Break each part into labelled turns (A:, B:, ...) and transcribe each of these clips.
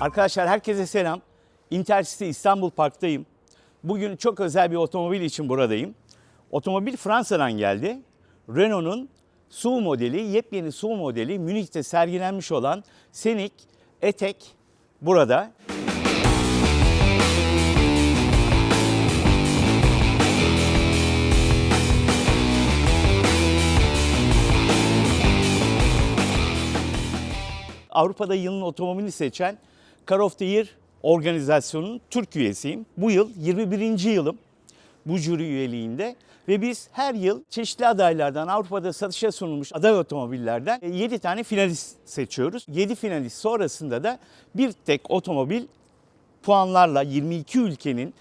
A: Arkadaşlar herkese selam. Intercity İstanbul Park'tayım. Bugün çok özel bir otomobil için buradayım. Otomobil Fransa'dan geldi. Renault'un SUV modeli, yepyeni SUV modeli Münih'te sergilenmiş olan Scenic E-Tech burada. Avrupa'da yılın otomobilini seçen Car of the Year organizasyonunun Türk üyesiyim. Bu yıl 21. yılım bu jüri üyeliğinde ve biz her yıl çeşitli adaylardan Avrupa'da satışa sunulmuş aday otomobillerden 7 tane finalist seçiyoruz. 7 finalist sonrasında da bir tek otomobil puanlarla 22 ülkenin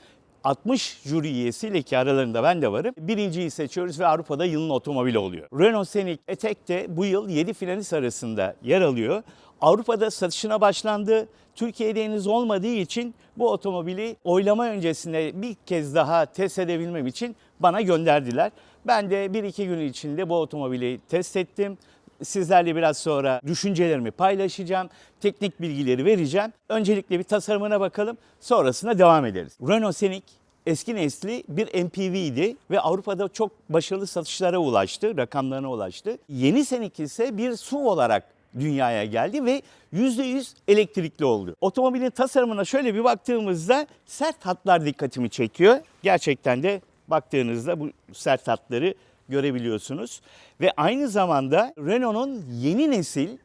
A: 60 jüri üyesiyle ki aralarında ben de varım. Birinciyi seçiyoruz ve Avrupa'da yılın otomobili oluyor. Renault Scenic E-Tech de bu yıl 7 finalist arasında yer alıyor. Avrupa'da satışına başlandı. Türkiye'de henüz olmadığı için bu otomobili oylama öncesinde bir kez daha test edebilmem için bana gönderdiler. Ben de 1-2 gün içinde bu otomobili test ettim. Sizlerle biraz sonra düşüncelerimi paylaşacağım, teknik bilgileri vereceğim. Öncelikle bir tasarımına bakalım, sonrasında devam ederiz. Renault Scenic eski nesli bir MPV'ydi ve Avrupa'da çok başarılı satışlara ulaştı, rakamlarına ulaştı. Yeni Scenic ise bir SUV olarak dünyaya geldi ve %100 elektrikli oldu. Otomobilin tasarımına şöyle bir baktığımızda sert hatlar dikkatimi çekiyor. Gerçekten de baktığınızda bu sert hatları görebiliyorsunuz. Ve aynı zamanda Renault'un yeni nesil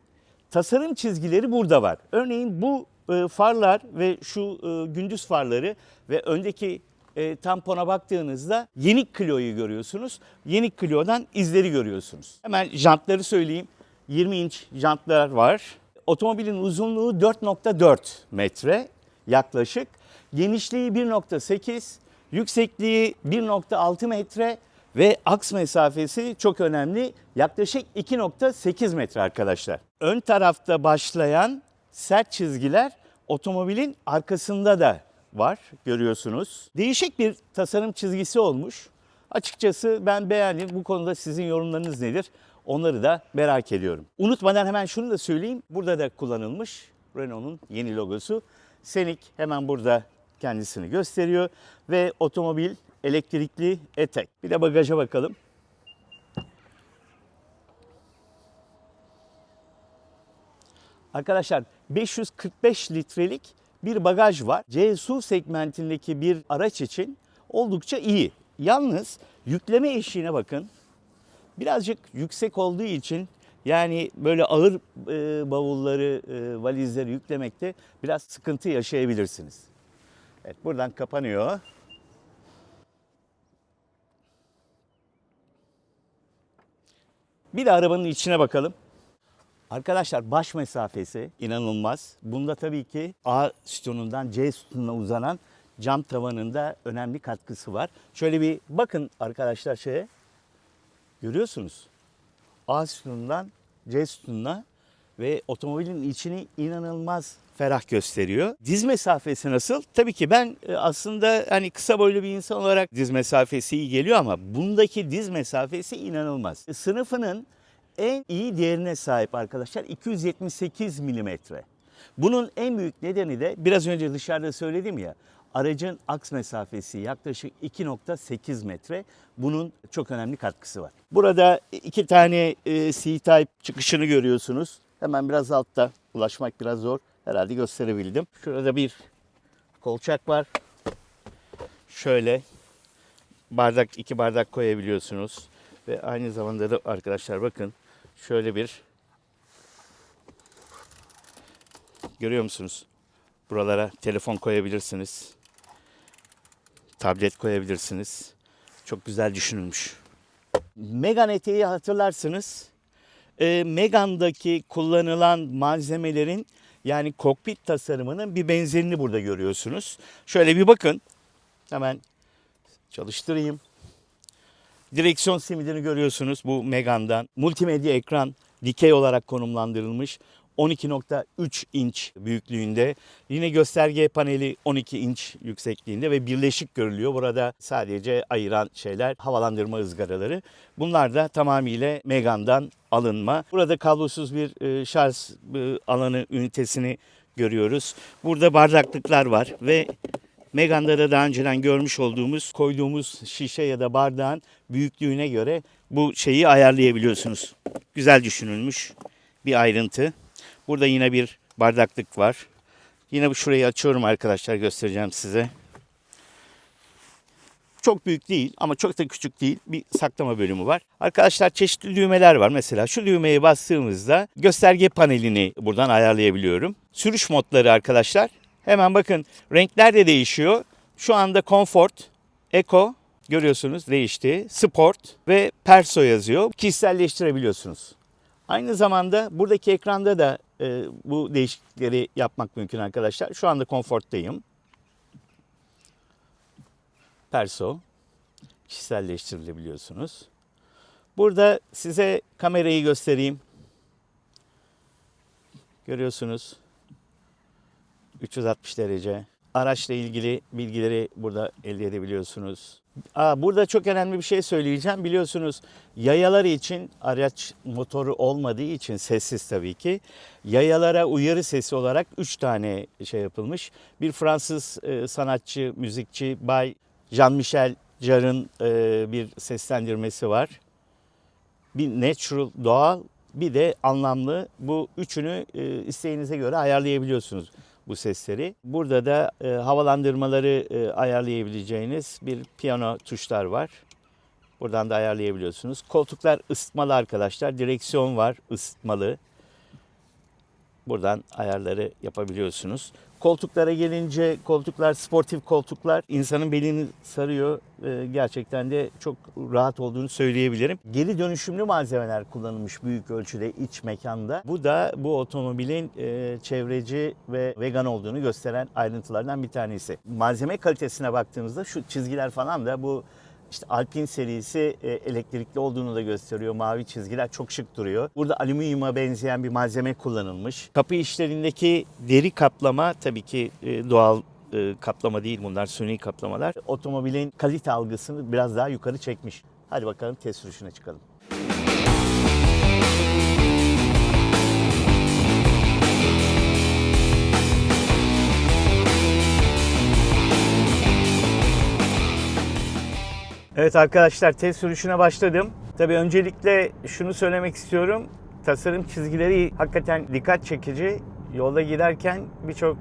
A: tasarım çizgileri burada var. Örneğin bu e, farlar ve şu e, gündüz farları ve öndeki e, tampona baktığınızda yeni Clio'yu görüyorsunuz. Yeni Clio'dan izleri görüyorsunuz. Hemen jantları söyleyeyim. 20 inç jantlar var. Otomobilin uzunluğu 4.4 metre yaklaşık. Genişliği 1.8, yüksekliği 1.6 metre ve aks mesafesi çok önemli. Yaklaşık 2.8 metre arkadaşlar. Ön tarafta başlayan sert çizgiler otomobilin arkasında da var görüyorsunuz. Değişik bir tasarım çizgisi olmuş. Açıkçası ben beğendim. Bu konuda sizin yorumlarınız nedir? Onları da merak ediyorum. Unutmadan hemen şunu da söyleyeyim. Burada da kullanılmış Renault'un yeni logosu. Scenic hemen burada kendisini gösteriyor ve otomobil elektrikli E-Tech. Bir de bagaja bakalım. Arkadaşlar 545 litrelik bir bagaj var. C SUV segmentindeki bir araç için oldukça iyi. Yalnız yükleme eşiğine bakın. Birazcık yüksek olduğu için yani böyle ağır e, bavulları, e, valizleri yüklemekte biraz sıkıntı yaşayabilirsiniz. Evet buradan kapanıyor. Bir de arabanın içine bakalım. Arkadaşlar baş mesafesi inanılmaz. Bunda tabii ki A sütunundan C sütununa uzanan cam tavanında önemli katkısı var. Şöyle bir bakın arkadaşlar şeye. Görüyorsunuz. A sütunundan C sütununa ve otomobilin içini inanılmaz ferah gösteriyor. Diz mesafesi nasıl? Tabii ki ben e, aslında hani kısa boylu bir insan olarak diz mesafesi iyi geliyor ama bundaki diz mesafesi inanılmaz. Sınıfının en iyi değerine sahip arkadaşlar 278 milimetre. Bunun en büyük nedeni de biraz önce dışarıda söyledim ya aracın aks mesafesi yaklaşık 2.8 metre. Bunun çok önemli katkısı var. Burada iki tane e, C-Type çıkışını görüyorsunuz. Hemen biraz altta ulaşmak biraz zor. Herhalde gösterebildim. Şurada bir kolçak var. Şöyle bardak iki bardak koyabiliyorsunuz. Ve aynı zamanda da arkadaşlar bakın şöyle bir görüyor musunuz? Buralara telefon koyabilirsiniz. Tablet koyabilirsiniz. Çok güzel düşünülmüş. Megane eteği hatırlarsınız. E, Megane'daki kullanılan malzemelerin yani kokpit tasarımının bir benzerini burada görüyorsunuz. Şöyle bir bakın. Hemen çalıştırayım. Direksiyon simidini görüyorsunuz bu Megane'dan. Multimedya ekran dikey olarak konumlandırılmış. 12.3 inç büyüklüğünde. Yine gösterge paneli 12 inç yüksekliğinde ve birleşik görülüyor. Burada sadece ayıran şeyler havalandırma ızgaraları. Bunlar da tamamıyla Megane'dan alınma. Burada kablosuz bir e, şarj e, alanı ünitesini görüyoruz. Burada bardaklıklar var ve Megane'da da daha önceden görmüş olduğumuz koyduğumuz şişe ya da bardağın büyüklüğüne göre bu şeyi ayarlayabiliyorsunuz. Güzel düşünülmüş bir ayrıntı. Burada yine bir bardaklık var. Yine bu şurayı açıyorum arkadaşlar göstereceğim size. Çok büyük değil ama çok da küçük değil. Bir saklama bölümü var. Arkadaşlar çeşitli düğmeler var. Mesela şu düğmeye bastığımızda gösterge panelini buradan ayarlayabiliyorum. Sürüş modları arkadaşlar. Hemen bakın renkler de değişiyor. Şu anda Comfort, Eco görüyorsunuz değişti. Sport ve Perso yazıyor. Kişiselleştirebiliyorsunuz. Aynı zamanda buradaki ekranda da e, bu değişiklikleri yapmak mümkün arkadaşlar. Şu anda Comfort'tayım. Perso kişiselleştirilebiliyorsunuz. Burada size kamerayı göstereyim. Görüyorsunuz. 360 derece. Araçla ilgili bilgileri burada elde edebiliyorsunuz. Aa, burada çok önemli bir şey söyleyeceğim. Biliyorsunuz yayalar için araç motoru olmadığı için sessiz tabii ki. Yayalara uyarı sesi olarak 3 tane şey yapılmış. Bir Fransız e, sanatçı, müzikçi Bay Jean-Michel Jarre'ın e, bir seslendirmesi var. Bir natural, doğal, bir de anlamlı. Bu üçünü e, isteğinize göre ayarlayabiliyorsunuz bu sesleri. Burada da e, havalandırmaları e, ayarlayabileceğiniz bir piyano tuşlar var. Buradan da ayarlayabiliyorsunuz. Koltuklar ısıtmalı arkadaşlar. Direksiyon var ısıtmalı. Buradan ayarları yapabiliyorsunuz. Koltuklara gelince koltuklar sportif koltuklar insanın belini sarıyor. Gerçekten de çok rahat olduğunu söyleyebilirim. Geri dönüşümlü malzemeler kullanılmış büyük ölçüde iç mekanda. Bu da bu otomobilin e, çevreci ve vegan olduğunu gösteren ayrıntılardan bir tanesi. Malzeme kalitesine baktığımızda şu çizgiler falan da bu işte Alpine serisi e, elektrikli olduğunu da gösteriyor. Mavi çizgiler çok şık duruyor. Burada alüminyuma benzeyen bir malzeme kullanılmış. Kapı işlerindeki deri kaplama tabii ki e, doğal e, kaplama değil bunlar suni kaplamalar. Otomobilin kalite algısını biraz daha yukarı çekmiş. Hadi bakalım test sürüşüne çıkalım. Evet arkadaşlar test sürüşüne başladım. Tabii öncelikle şunu söylemek istiyorum. Tasarım çizgileri hakikaten dikkat çekici. Yolda giderken birçok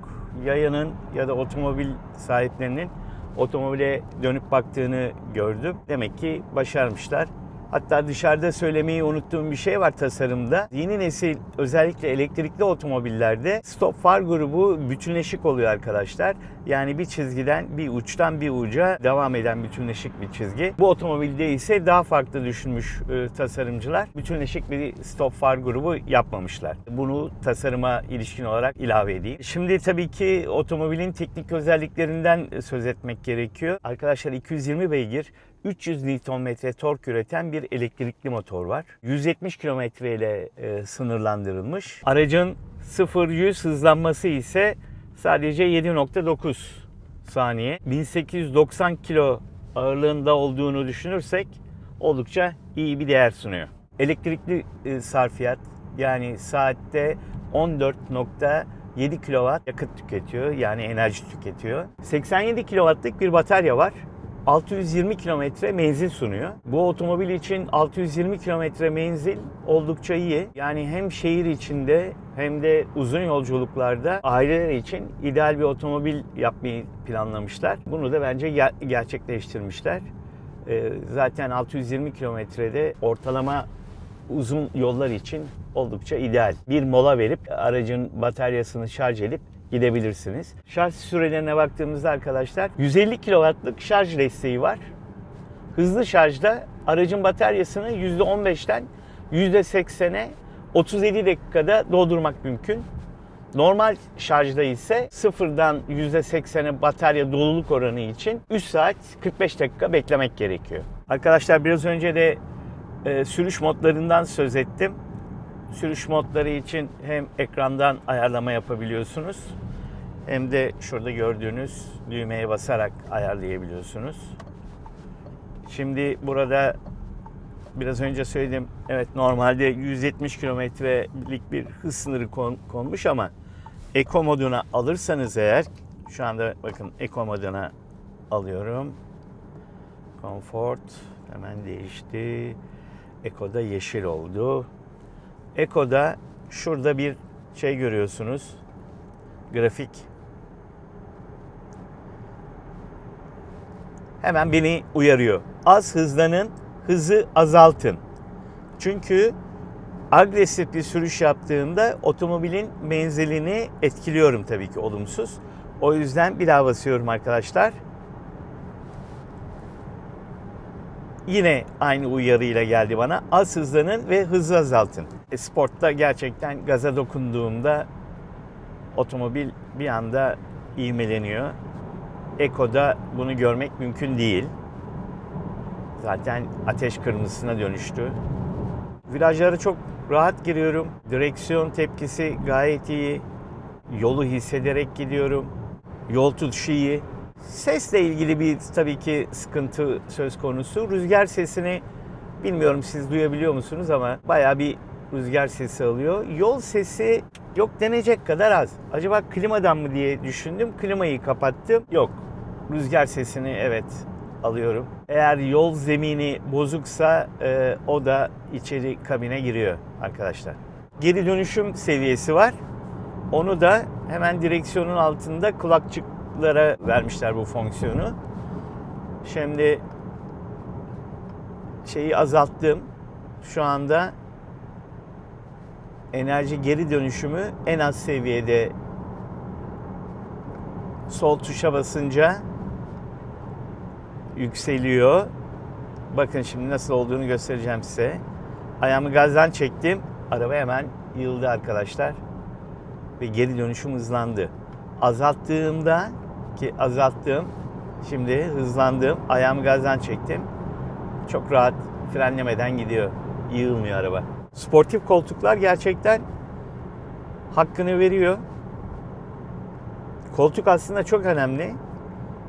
A: yayanın ya da otomobil sahiplerinin otomobile dönüp baktığını gördüm. Demek ki başarmışlar. Hatta dışarıda söylemeyi unuttuğum bir şey var tasarımda. Yeni nesil özellikle elektrikli otomobillerde stop far grubu bütünleşik oluyor arkadaşlar. Yani bir çizgiden bir uçtan bir uca devam eden bütünleşik bir çizgi. Bu otomobilde ise daha farklı düşünmüş e, tasarımcılar. Bütünleşik bir stop far grubu yapmamışlar. Bunu tasarıma ilişkin olarak ilave edeyim. Şimdi tabii ki otomobilin teknik özelliklerinden söz etmek gerekiyor. Arkadaşlar 220 beygir 300 Nm tork üreten bir elektrikli motor var. 170 km ile e, sınırlandırılmış. Aracın 0-100 hızlanması ise sadece 7.9 saniye. 1890 kilo ağırlığında olduğunu düşünürsek oldukça iyi bir değer sunuyor. Elektrikli e, sarfiyat yani saatte 14.7 kW yakıt tüketiyor yani enerji tüketiyor. 87 kW'lık bir batarya var. 620 kilometre menzil sunuyor. Bu otomobil için 620 kilometre menzil oldukça iyi. Yani hem şehir içinde hem de uzun yolculuklarda aileler için ideal bir otomobil yapmayı planlamışlar. Bunu da bence ger- gerçekleştirmişler. Ee, zaten 620 kilometrede ortalama uzun yollar için oldukça ideal. Bir mola verip aracın bataryasını şarj edip gidebilirsiniz. Şarj sürelerine baktığımızda arkadaşlar 150 kW'lık şarj desteği var. Hızlı şarjda aracın bataryasını %15'ten %80'e 37 dakikada doldurmak mümkün. Normal şarjda ise sıfırdan %80'e batarya doluluk oranı için 3 saat 45 dakika beklemek gerekiyor. Arkadaşlar biraz önce de e, sürüş modlarından söz ettim. Sürüş modları için hem ekrandan ayarlama yapabiliyorsunuz hem de şurada gördüğünüz düğmeye basarak ayarlayabiliyorsunuz. Şimdi burada biraz önce söyledim. Evet normalde 170 kilometrelik bir hız sınırı kon- konmuş ama Eco moduna alırsanız eğer şu anda bakın Eco moduna alıyorum. Comfort hemen değişti. Eco'da yeşil oldu. Eco'da şurada bir şey görüyorsunuz. Grafik. Hemen beni uyarıyor. Az hızlanın, hızı azaltın. Çünkü agresif bir sürüş yaptığımda otomobilin menzilini etkiliyorum tabii ki olumsuz. O yüzden bir daha basıyorum arkadaşlar. Yine aynı uyarıyla geldi bana. Az hızlanın ve hızı azaltın. E, sportta gerçekten gaza dokunduğumda otomobil bir anda ivmeleniyor. Eko'da bunu görmek mümkün değil. Zaten ateş kırmızısına dönüştü. Virajları çok rahat giriyorum. Direksiyon tepkisi gayet iyi. Yolu hissederek gidiyorum. Yol tutuşu iyi. Sesle ilgili bir tabii ki sıkıntı söz konusu. Rüzgar sesini bilmiyorum siz duyabiliyor musunuz ama bayağı bir rüzgar sesi alıyor. Yol sesi yok denecek kadar az. Acaba klimadan mı diye düşündüm. Klimayı kapattım. Yok. Rüzgar sesini evet alıyorum. Eğer yol zemini bozuksa e, o da içeri kabine giriyor arkadaşlar. Geri dönüşüm seviyesi var. Onu da hemen direksiyonun altında kulakçıklara vermişler bu fonksiyonu. Şimdi şeyi azalttım. Şu anda enerji geri dönüşümü en az seviyede sol tuşa basınca yükseliyor. Bakın şimdi nasıl olduğunu göstereceğim size. Ayağımı gazdan çektim. Araba hemen yıldı arkadaşlar. Ve geri dönüşüm hızlandı. Azalttığımda ki azalttım. Şimdi hızlandım. Ayağımı gazdan çektim. Çok rahat frenlemeden gidiyor. Yığılmıyor araba. Sportif koltuklar gerçekten hakkını veriyor. Koltuk aslında çok önemli.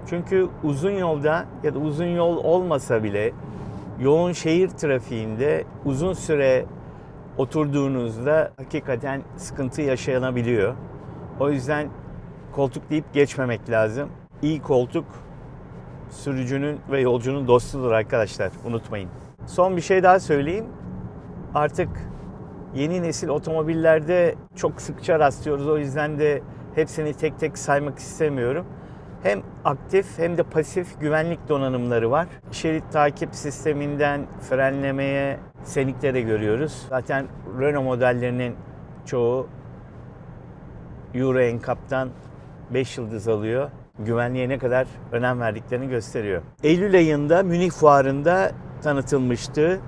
A: Çünkü uzun yolda ya da uzun yol olmasa bile yoğun şehir trafiğinde uzun süre oturduğunuzda hakikaten sıkıntı yaşanabiliyor. O yüzden koltuk deyip geçmemek lazım. İyi koltuk sürücünün ve yolcunun dostudur arkadaşlar. Unutmayın. Son bir şey daha söyleyeyim. Artık yeni nesil otomobillerde çok sıkça rastlıyoruz. O yüzden de hepsini tek tek saymak istemiyorum. Hem aktif hem de pasif güvenlik donanımları var. Şerit takip sisteminden frenlemeye, senikte de görüyoruz. Zaten Renault modellerinin çoğu Euro NCAP'tan 5 yıldız alıyor. Güvenliğe ne kadar önem verdiklerini gösteriyor. Eylül ayında Münih Fuarı'nda tanıtılmıştı.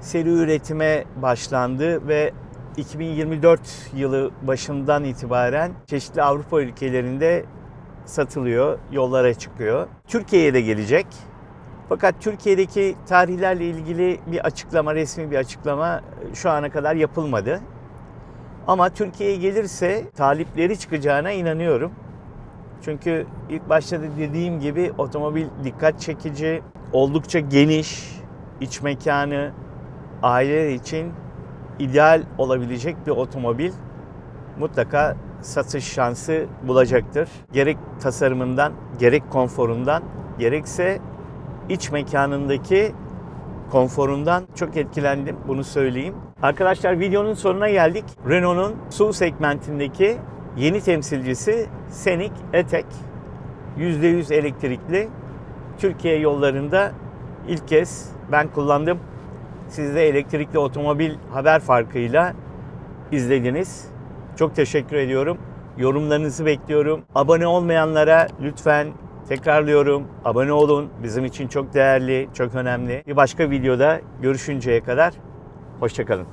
A: Seri üretime başlandı ve 2024 yılı başından itibaren çeşitli Avrupa ülkelerinde satılıyor, yollara çıkıyor. Türkiye'ye de gelecek. Fakat Türkiye'deki tarihlerle ilgili bir açıklama, resmi bir açıklama şu ana kadar yapılmadı. Ama Türkiye'ye gelirse talipleri çıkacağına inanıyorum. Çünkü ilk başta da dediğim gibi otomobil dikkat çekici, oldukça geniş, iç mekanı, aileler için ideal olabilecek bir otomobil mutlaka satış şansı bulacaktır. Gerek tasarımından, gerek konforundan, gerekse iç mekanındaki konforundan çok etkilendim. Bunu söyleyeyim. Arkadaşlar videonun sonuna geldik. Renault'un SUV segmentindeki yeni temsilcisi Scenic E-Tech. %100 elektrikli. Türkiye yollarında ilk kez ben kullandım. Siz de elektrikli otomobil haber farkıyla izlediniz. Çok teşekkür ediyorum. Yorumlarınızı bekliyorum. Abone olmayanlara lütfen tekrarlıyorum. Abone olun. Bizim için çok değerli, çok önemli. Bir başka videoda görüşünceye kadar hoşçakalın.